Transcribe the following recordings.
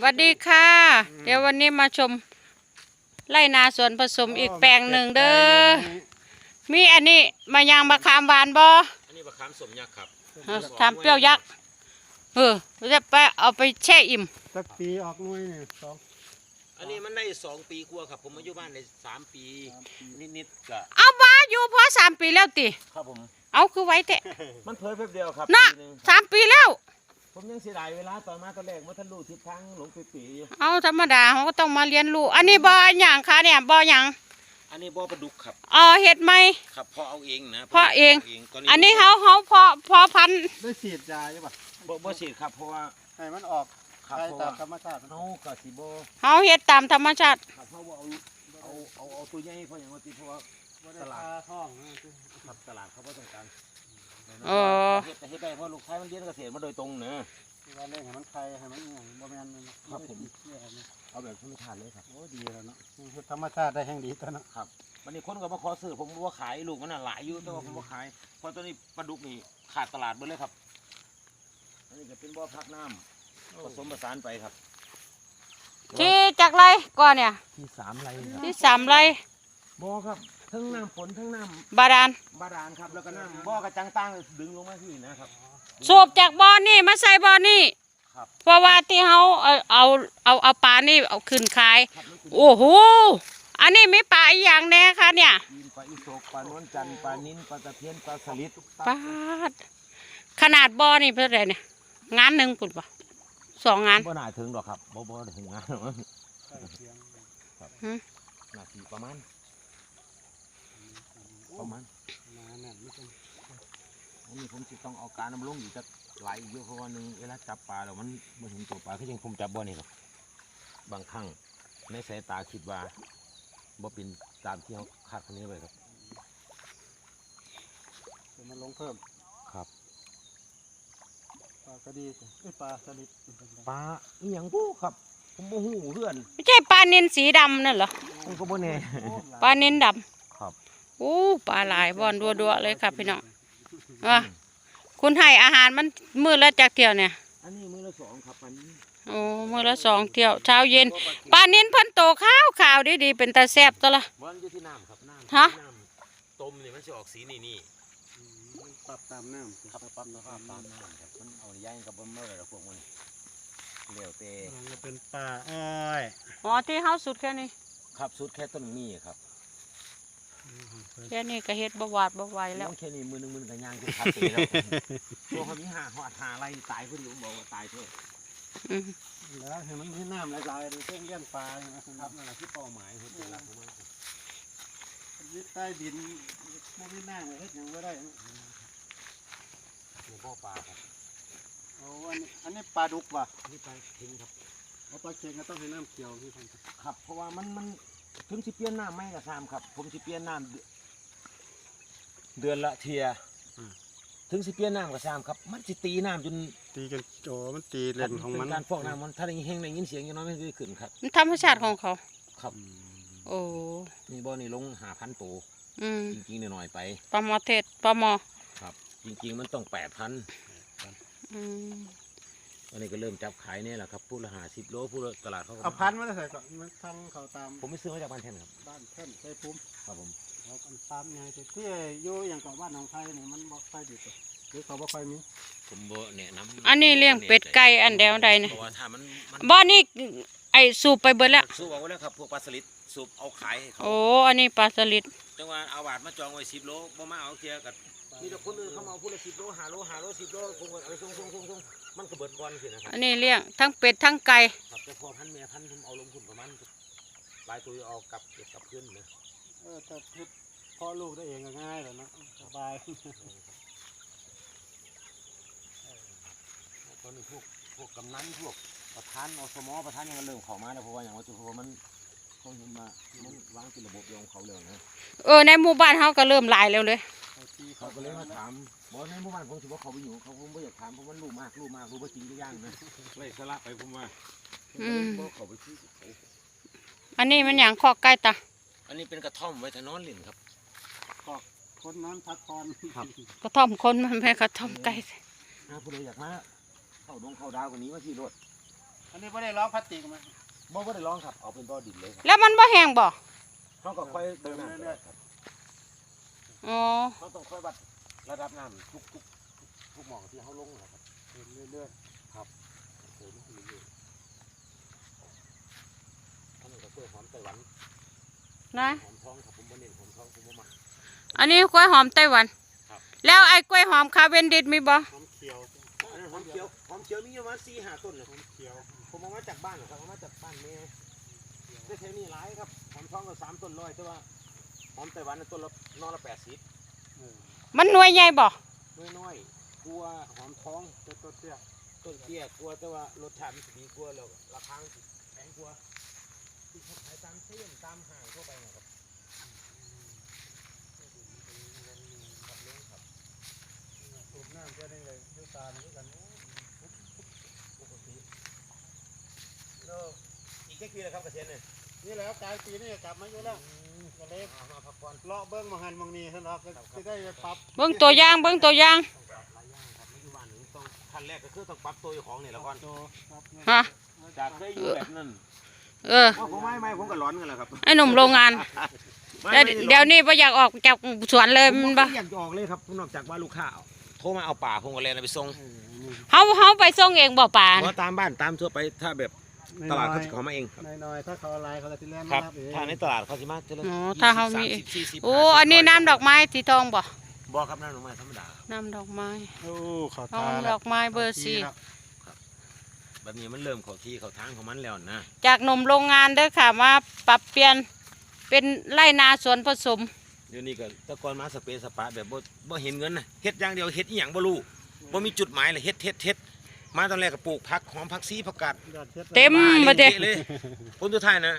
สวัสดีค่ะ เดี๋ยววันนี้มาชมไร่นาสวนผสมอีกแปลงหนึ่งเด้อ มีอันนี้มายางมะขามหวานบ่อันนี้มะขามสมยักษ์ครับเออขามเปรี้ยวยักษ์ เออจะไปเอาไปแช่อิ่มสักปีออกหน่วยนี่สองอันนี้มันได้สองปีกว่าครับ ผมมาอยู่บ้านได้สามปี นิดๆก็เอาบ้าอยู่พอสามปีแล้วติ ครับผม เอาคือไว้เตะมันเผยแป๊บเดียวครับน่ะปีหนึ่งสามปีแล้ว ผมยังเสียดายเวลาตอนมาตอนแรกว่าท่านรู้ทิศทางหลงปีปีๆอยู่เอาธรรมดาเขาก็ต้องมาเรียนรู้ อันนี้บ่อหย่างคะเนี่ยบ่อหย่างอันนี้บ่อปลาดุกครับอ๋อเห็ดไหม ครับเพาะเอาเองนะเพาะเองตอนอันนี้เขาเขาเพาะเพาะพันธุ์ได้ฉีดยาใช่ปะบ่บ่ฉีดครับเพราะว่าให้มันออกครับใช้เพราะตาว่ามธรรมชาติเขากะสิบ่เขาเห็ดตามธรรมชาติ ครับเพราะว่าเอาเอาเอาเอาตัวใหญ่เพราะอย่างว่าติเพราะว่าตลาดท้องนะ ครับตลาดเขาบ่ต้องการเออเฮ็ดแต่เฮ็ดได้เพราะลูกชายมันเรียนเกษตรมาโดยตรงเนอะที่ว่าเล่งให้มันไข่ให้มันอย่างบ่แม่นมันครับผมเนี่ยนะเอาแบบธรรมชาติเลยครับโอ้ดีแล้วเนาะธรรมชาติได้แห่งดีตัวเนาะครับวันนี้คนก็มาขอซื้อผมว่าขายลูกมันน่ะหลายอยู่แต่ว่าผมว่าขายเพราะตอนนี้ปลาดุกนี่ขาดตลาดหมดเลยครับอันนี้ก็เป็นบ่อพักน้ำผสมผสานไปครับที่จากไรก่อนเนี่ยที่สามไรที่สามไรบ่อครับ ทั้งน้ำฝนทั้งน้บาดาลำบาดาลครับแล้วก็น้ำบ่อกระจังตั้งดึงลงมาที่นะครับ สูบจากบ่อนี่มาใส่บ่อนี่ครับ เพราะว่าที่เขาเอาเอาเอาเอาปลานี่เอาขึ้นขาย ครับนั่นคือโอ้โหอันนี้มีปลาอีกอย่างแน่ค่ะเนี่ยยีนปลาอิโศกปลานวลจันทร์ปลานิ้นปลาตะเพียนปลาสลิดปลาดขนาดบ่อนี่เพื่ออะไรเนี่ยงานหนึ่งปุ่นปะสองงาน บ่น่าถึงหรอกครับบ่บ่ถึงงานหรอกมั้งใกล้เคียงน่าสิประมาณ ประมาณมาแน่นไม่ต้องอันนี้ผมจะต้องเอาการน้ำลงอยู่จะไหลายเยอะเพราะว่าหนึงเวลาจับปลาแล้วมันมันเห็นตัวปลาคือยังผมจับบ่อนี่หรอกบางครั้งในสายตาคิดว่าบ่เป็นตามที่เขาคาดคะเนไว้ครับเดี๋ยวมันลงเพิ่มครับปลากระดีจ้ะเอ้ยปลาสลิดปลาอีหยังบูครับผมบ่ฮู้เพื่อนไม่ใช่ปลานินสีดำนั่นเหรอผมก็บ่แน่โอ้หลยปลานินดครับำโอ้ปลาหลายบ่อนดัวๆเลยค่ะพี่น้องว่าคุณให้อาหารมันมือละจากเที่ยวเนี่ย อันนี้มือละสองครับอันนี้โอ้มือละสองเที่ยวเช้าเย็นปลานินเพิ่นโตขาวขาวดีดีๆเป็นตาแซ่บตัวละมันอยู่ที่น้ำครับน้ำฮะน้ำต้มนี่มันจะออกสีนี่นี่อืมมันปรับตามน้ำครับปั๊บแล้วก็ตามน้ำครับมันเอาย่างกับบ่เมื่อไรพวกมันเหลวเตมันก็เป็นปลาอ้อยอ๋อที่เฮาสุดแค่นี้ครับสุดแค่ต้นมีครับ แค่นี้ก็เฮ็ดบ่หวาดบ่ไหวแล้วต้องแค่นี้มือหนึงมือหนึงกันย่างคือครับเตแล้วตัวเขามีหาหอดหาอะไรตายพอดีผมบอกว่าตายเถอะอืมแล้วเห็นมันที่น้ำหลายๆดูเส้นเลี้ยงปลาอย่างเงี้ยคครัรับบนั่นแหละที่เป้าหมายคือเป็นหลักของมันยึดใต้ดินมันไม่น่าเลยเฮ็ดหยังไม่ได้นะคือพ่อปลาครับโอ้อันนี้อันนี้ปลาดุกว่ะนี่ปลาทิ้งครับเอาปลาเค็งก็ต้องให้น้ำเกี่ยวที่พันครับ เพราะว่ามันมันถึงสิเปลี่ยนน้ำไม่กระซามครับ ผมสิเปลี่ยนน้ำ เดือนเดือนละเทียถึงสิเปลี่ยนน้ำกระซามครับ มันสิตีน้ำจนตีกันโจมันตีเล่นของมันเป็นการฟอกน้ำมันถ้าได้ยินเฮงได้ยินเสียงอย่างน้อยมันจะขึ้นครับมันธรรมชาติของเขา ครับ โอ้นี่บ่อนี่ลงหาพันตัวอืมจริงๆหน่อยๆไปปลาหมอเทศปลาหมอครับ จริงๆมันต้องแปดพันอืมอันนี้ก็เริ่มจับขายเนี่ยแหละครับพูดละหาสิบโลพูดละตลาดเขาก็เอาพันธุ์มาใส่ก่อนมันทำเขาตาม ผมไม่ซื้อมาจากบ้านแท่นครับ บ้านแท่นใส่ปุ้มครับผม เขากันตามไงแต่ที่อยู่อย่างกับบ้านของไทยนี่มันบ่ค่อยดีตัวหรือเขาบ่ค่อยมีผมบ่แนะนำอันนี้เลี้ยงเป็ดไก่อันเดียวใดเนี่ยเพราะว่าถ้ามันมันบ่อนี่ไอสูบไปเบิดแล้วสูบเอาไว้แล้วครับพวกปลาสลิดสูบเอาขายให้เขาโอ้อันนี้ปลาสลิดจังหวะเอาบาทมาจองไว้สิบโลบ่มาเอาเทียกับมีแต่คนอื่นเขามาเอาพูดละสิบโลหาโลหาโลสิบโลคงเอาไปส่งส่งส่งส่งมันก็เบิดก่อนสินะครับอันนี้เลี้ยงทั้งเป็ดทั้งไก่ครับแต่พอพันแม่พันผมเอาลงทุนประมาณปลายตัวเอากลับเก็บกลับขึ้นนะ เออแต่เฮ็ดพ่อลูกได้เองก็ง่ายแหล้วเนาะสบายตอนนี้พวกพวกกำนันพวกประธานอสมประธานยังเริ่มเข้ามาแล้วเพราะว่าอย่างว่าจุเพราะว่ามันเขาเห็นมามันวางเป็นระบบเดียวของเขาเลยนะเออในหมู่บ้านเฮาก็เริ่มหลายแล้วเลยไอ้ที่เขาก็เลยมาถามบอกในหมู่บ้านผมถือว่าเขาไปอยู่เขาผมไม่อยากถามเพราะมันรู้มากรู้มากรู้ว่าจริงก็ย่างนะเลยสละไปผมว่าอืมบอกเขาไปที่เขาอันนี้มันอย่างคอกไก่ตา อันนี้เป็นกระท่อมไว้แต่นอนหลินครับคนนอนพักผ่อนครับ กระท่อมคนมันไม่กระท่อมไก่ถ้าผู้ใดอยากมาเข้าดงเข้าดาวกว่านี้ว่าที่รถอันนี้ไม่ได้ร้องพลาสติกมาบ่บ่ได้ร้องครับเอาเป็นบ่อดินเลยครับแล้วมันบ่แห้งบ่เขาก็ค่อยเติมน้ำตลอดครับอ๋อเขาต้องค่อยวัดระดับน้ำทุกทุกทุกทุกหม่องที่เขาลงนะครับเรื่อยเติมให้เรื่อยๆอันนี้ก็เพื่อหอมไต้หวัน นะหอมท้องครับผมบ่เน้นหอมท้องผมบ่มักอันนี้กล้วยหอมไต้หวันครับแล้วไอ้กล้วยหอมคาเวนดิสมีบ่ๆหอมเขียวอันนั้นหอมเขียวหอมเขียวมีอยู่ประมาณสี่ห้าต้นนะหอมเขียว ผมเอามาจากบ้านนะครับเอามาจากบ้านแม่ได้แถวนี้หลายครับ หอมท้องก็สามต้นร้อยแต่ว่าหอมไต้หวันน่ะต้นละนอละแปดสิบเออมันหน่วยใหญ่บ่น้อยๆกลัวหอมท้องตัวตัวเตี้ยต้นเตี้ยกลัวแต่ว่ารสชาติมันสิดีกว่าแล้วราคามันสิแพงกว่าที่เขา ขายตามเส้นตามห้างทั่วไปนะครับสูบน้ำก็ได้เลยด้วยตาเหมือนกันโอ้ปกติแล้วอีกแค่ปีแล้วครับเกษตรเนี่ยนี่แหละครับกลายปีนี้กลับมาอยู่แล้วก็เลยเอามาพักผ่อนเลาะเบิ้งมองหันมองนี่ท่านเราก็จะได้ปรับเบิ่งตัวอย่างเบิ่งตัวอย่างไม่ยู่บ้านต้องขั้นแรกก็คือต้องปรับตัวของเนี่แหละก่อนฮะจากเคยอยู่แบบนั้น เออว่าผมไม่ไม่ผมก็ร้อนกันแหละครับไอ้หนุ่มโรงงาน ไม่แล้วไม่ไร้อนเดี๋ยวนี้บ่อยากออกจากสวนเลยผมมันบ่บ่อยากจะออกเลยครับนอกจากว่าลูกค้าโทรมาเอาป่าผมก็เลยเอาไปส่งเออนี่เฮาเฮาไปส่งเองบ่ป่านเพราะตามบ้านตามทั่วไปถ้าแบบตลาดเขาจะเขามาเองครับน้อยๆถ้าเขาอะไรเขาจะที่แล่นคมารับรับเองถ้าในตลาดเขาสิมาเจริญอ๋อถ้าเขามียี่สิบสสิบสี่สิบโอ้ห้าสิบอันนี้ร้ยน้ำดอกไม้สีทองบ่บ่ครับน้ำดอกไม้ธรรมดาน้ำดอกไม้ โอ้เขาเอาทาดอกไม้เบอร์สี่แล้ว แบบนี้มันเริ่มเข้าที่เข้าทางของมันแล้วนะจากหนุ่มโรงงานเด้อค่ะมาปรับเปลี่ยนเป็นไร่นาสวนผสม เดี๋ยวนี้ก็แตะกอนมาสเปซสปะแบบบ่บ่เห็นเงินนะเฮ็ดอย่างเดียวเฮ็ดอีหยังบ่รู้บ่มีจุดหมายเลยเฮ็ดเฮ็ดเฮ็ดมาตอนแรกก็ปลูกผักหอมผักซีผักกาดยอดเฮ็ดเต็มบ้ามาเด้เละเลยผลสุดท้ายนะ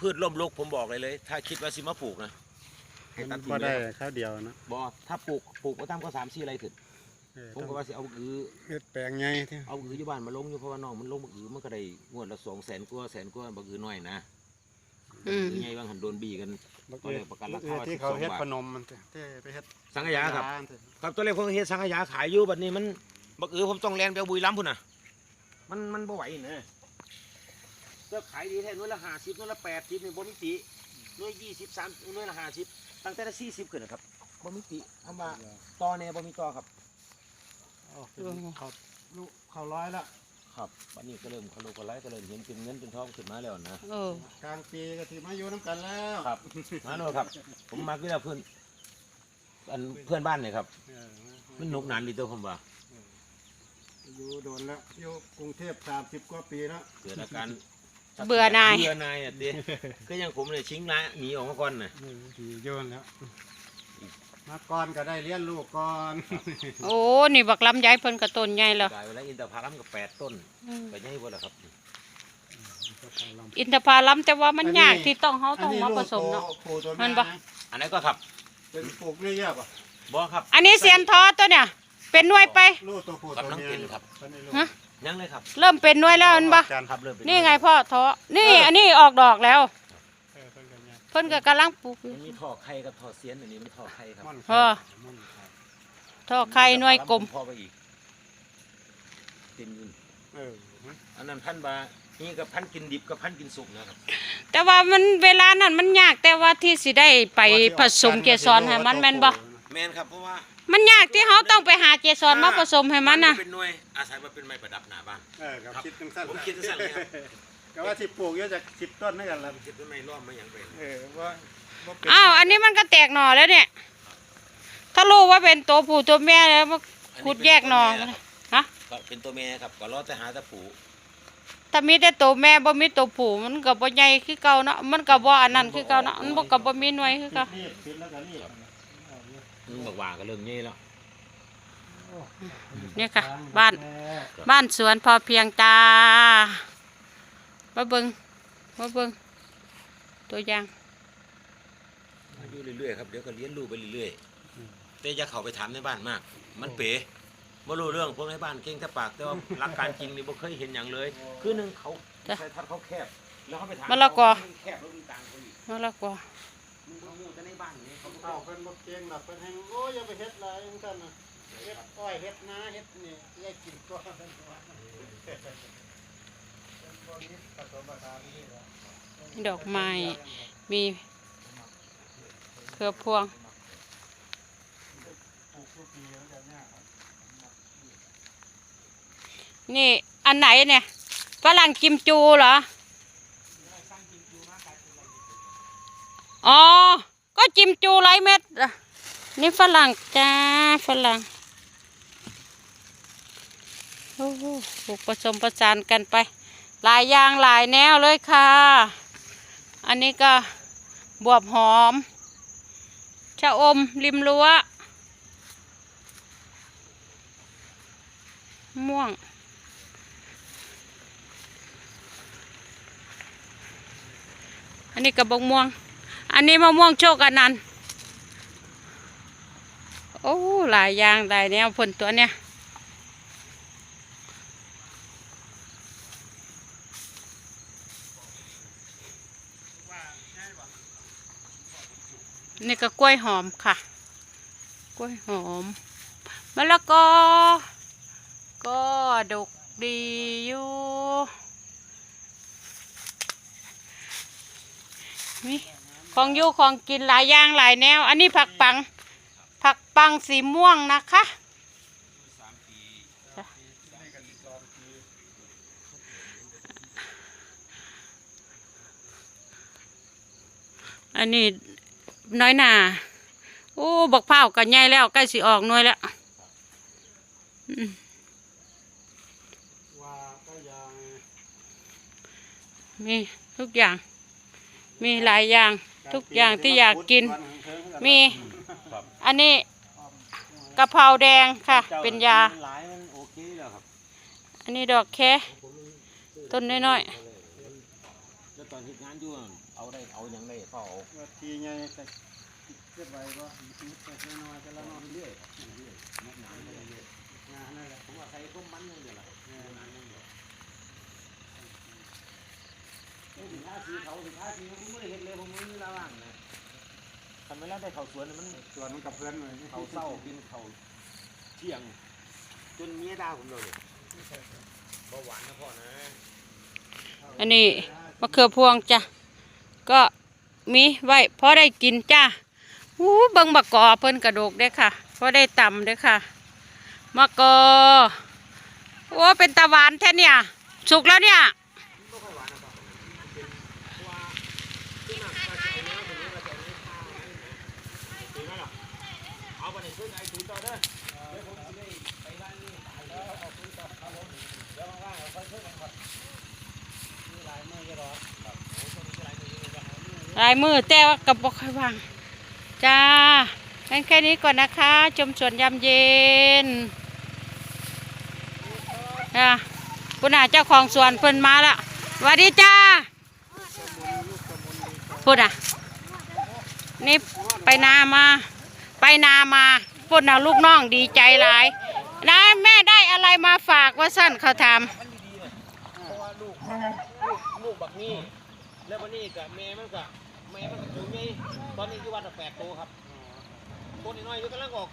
พืชล้มลุกผมบอกเลยเลย ถ้าคิดว่าสิมาปลูกนะให้ตัมัดนทิ้บ่งเลได้ยข้าวเดียวนะบ่ถ้าปลูกปลูกก็ตามก็สามสี่ไรขึ้น เออผมต้องก็ว่าสิเอาอือเฮ็ดแปลงใหญ่ที่เอาอืออยู่บ้านมาลงอยู่เพราะว่าน้องมันลงบักอือมันก็ได้งวดละสองแสนกว่าแสนกว่าบักอือน้อยนะอืมอือใหญ่บางหันโดนบีกัน บักก็เอืเลยประกันราคาที่เขาเฮ็ด12บาทพนมมันที่ที่ไปเฮ็ดสังขยาครับร้นที่ครับตัวเลขผมเฮ็ดสังขยาขายอยู่บัดนี้มันบักอือผมต้องแลนไปเอาบุรีรัมย์พุ่นน่ะ มันมันบ่ไหวนะเสื้อขายดีแท้หน่วยละ50หน่วยละ80นี่บ่มีติหน่วย20 30หน่วยละ50ตั้งแต่ละ40ขึ้นนะครับบ่มีติคำว่าต่อแน่บ่มีต่อครับโอ้ เขาลูกเขาร้อยละครับบัดนี้ก็เริ่มคลุกอะไรก็เริ่มเห็นเป็นเงินเป็นทองขึ้นมาแล้วนะเออกลางปีก็ที่มาอยู่น้ำกันแล้วครับมาโน่ครับ ผมมาคือเพื่อนอันเพื่อนบ้านเนี่ยครับเออมันหนุกหนานดีตัวผมว่าอยู่โดนแล้วอยู่กรุงเทพสามสิบกว่าปีแล้วเกิดอาการเบื่อหน่ายเบื่อหนายอะเดีก็ยังผมเลยชิงละหนีออกมาก่อนน่ะดีโยนแล้ว มาก่อนก็ได้เลี้ยงลูกก่อนโอ้นี่บักลำไยเพิ่นกระต้นใหญ่แล้วกลายไปแล้วอินทผลัมกับแปดต้นอืมไปยังบ่ล่ะครับอินทผลัมแต่ว่ามันยากที่ต้องเฮาต้องมาผสมเนาะปลูกตัวมันแม่ปะนะอันนั้นก็ครับ เป็นปลูกนี่เยอะป่ะบ่ครับ อันนี้เสียนทอตัวเนี่ย เป็นหน่วยไปลูกตัวผู้ตัวกำลังเมียเป็นครับตอนนี้ลูกฮะยังเลยครับ เริ่มเป็นหน่วยแล้วมันบ่กันครับเริ่มเป็นนี่ไงพ่อทอนี่อันนี้ออกดอกแล้วเออเพิ่นก็ เนี่ยเพิ่นก็กำลังปลูกอยู่มันมีท่อไข่กับท่อเสียนอันนี้มันท่อไข่ครับม่อนพ่อม่อนครับทอไข่หน่วยกลมพอไปอีกตินอยู่เอออันนั้นพันบานี่กับพันกินดิบกับพันกินสุกนะครับ แต่ว่ามันเวลานั้นมันยากแต่ว่าที่สิได้ไปผสมเกสรให้มันแม่นบ่แมนครับเพราะว่ามันยากที่เฮาต้องไปหาเกสรมาผสมให้มันน่ะเป็นหน่วยอาศัยมาเป็นไม้ประดับหน้าบ้านเออครับครับคิดจังสั้นผมคิดจังซั่นเลยครับ ก็ว่าที่ปลูกเยอะจากสิบต้นนั่นกันละคิดว่าไม่ร่อมไม่อย่างเป็นเออว่าว่าเป็นอ้าวอันนี้มันก็แตกหน่อแล้วเนี่ย ถ้ารู้ว่าเป็นตัวผู้ตัวแม่แล้วมันขุดแยกหน่อมาเลยฮะก็เป็นตัวแม่ครับก็รอแต่หาแตะปูถ้ามีแต่ตัวแม่บ่มีตัวผู้มันก็บ่ใหญ่คือเก่าเนาะมันก็บ่อันนั้นคือเก่าเนาะมันบ่ก็บ่มีหน่วยคือเก่านี่ปิดแล้วก็นี่มันบอกว่าก็เริ่มเงี้ยแล้วเนี่ยค่ะ บ้าน บ้านสวนพอเพียงตา มาเบิ่งมาเบิ่งตัวอย่างอยู่เรื่อยๆครับเดี๋ยวก็เลี้ยงลูกไปเรื่อยๆแต่อย่าเข้าไปถามในบ้านมาก มันเป๋ไม่รู้เรื่องพวกในบ้านเก่งแต่ปากแต่ว่าหลักการจริงนี่บ่เคยเห็นอย่างเลย คือหนึ่งเขาใส่ทัดเขาแคบแล้วเขาไปถามมะละกอเขาแคบแล้วมีต่างเขาอีกมาละกว่ามึงบ่รู้แต่ในบ้านนี่เขาบ่เอาเอาเพิ่นบ่เก่งหรอกเพิ่นให้โอ้ยอย่าไปเฮ็ดอะไรจังซั่นน่ะเฮ็ดอ้อยเฮ็ดนาเฮ็ดนี่อย่ากินตัวเพิ่นว่า ดอกไม้ มีเครือพวง นี่อันไหนเนี่ยฝรั่งกิมจูเหรอ อ๋อ ก็จิมจูไรเม็ด นี่ฝรั่งจ้าฝรั่งโอ้โหปุกผสมประสานกันไป หลายอย่างหลายแนวเลยค่ะ อันนี้ก็บวบหอม ชะอมริมรั้ว ม่วง อันนี้กับบกม่วง อันนี้มะม่วงโชคอันันโอ้ หลายอย่างหลายแนวผลตัวเนี้ย นี่ก็กล้วยหอมค่ะ กล้วยหอมมะละกอ ก็ดกดีอยู่นี่ของอยู่ของกินหลายอย่างหลายแนว อันนี้ผักปัง ผักปังสีม่วงนะคะจ้ะอันนี้ น้อยหนาโอ้บักเผากันใหญ่แล้วใกล้สิออกหน่วยแล้วมีทุกอย่าง มีหลายอย่าง ทุกอย่างที่อยากกิน มี อันนี้กะเพราแดงค่ะ เป็นยา อันนี้ดอกแคต้นน้อยแล้ว ตอนที่งานอยู่นั่นเอาได้เอาหยังได้เฝ้าเอาว่าทีไงแต่เกิดไว้ก็เล็กน้อยแต่ละน้อยเรื่อยงานนั่นแหละผมว่าใครต้มมันอยังเดียวล่ะเอ้สินค้าสีเขาสินค้าสีผมไม่ได้เห็นเลยผมไม่มีระว่างนะทำไมแล้วได้เขาสวนน่ะมันส่วนกับเพื่อนเลยเขาเศร้ากินเขาเที่ยง จนเมียด่าผมเลยเบาหวานนะพ่อนะ อันนี้มะเขือพวงจ้ะก็มีไว้พอได้กินจ้าอู้เบิ้งมะกอเพิ่นกระโดกได้ค่ะพอได้ตำได้ค่ะมะกอโอ้เป็นตะวันแท้เนี่ย สุกแล้วเนี่ย เอาไปในเครื่องไอตูต่อเด้อเดี๋ยวผมจะได้ไปร้านนี้แล้วเอาปืนต่อครับผมเดี๋ยวว่างๆเราค่อยเพิ่มกันครับ มีหลายมือจะรอ ครับโอ้ช่วงนี้จะไรตัวนี้เลยครับ ลายมือแต่ว่ากับบอกค่อยวางจ้างั้นแค่นี้ก่อนนะคะ ชมสวนยามเย็นอะคุณอาเจ้าของสวนเพิ่นมาล้วสวัสดีจ้าพูดอะ นี่ไปนามา ไปนามาพูดนะลูกน้องดีใจหลายนะแม่ได้อะไรมาฝากว่าสั้นเขาถามมันดีๆเลยเพราะว่าลูกลูกลูกบักนี่แล้ววันนี้กับแม่มันกับ แม่มันกับตัวใหญ่ตอนนี้อยู่วันละแปดตัวครับ ตัวน้อยๆอยู่กำลังออก